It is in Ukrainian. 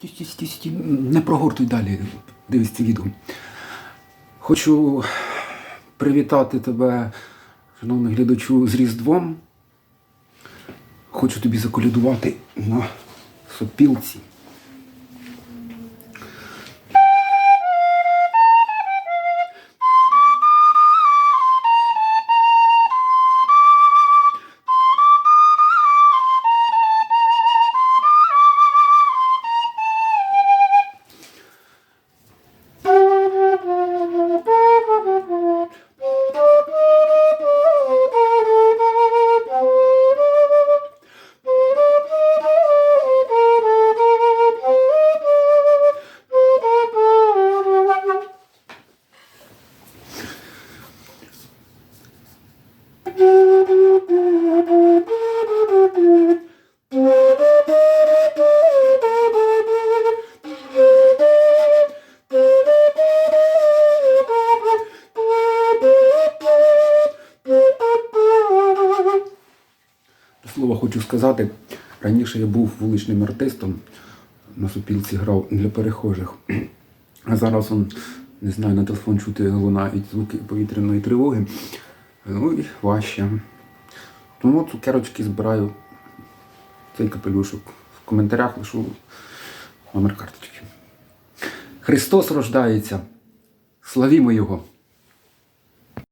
Сті, сті, сті, сті. Не прогортуй далі, дивись це відео. Хочу привітати тебе, шановний глядачу, з Різдвом. Хочу тобі заколядувати на сопілці. Слова хочу сказати, раніше я був вуличним артистом, на супілці грав для перехожих. А зараз он, не знаю, на телефон чути лунають звуки повітряної тривоги. Ну і важче. Тому цукерочки збираю цей капелюшок. В коментарях лишу номер карточки. Христос рождається. Славімо Його!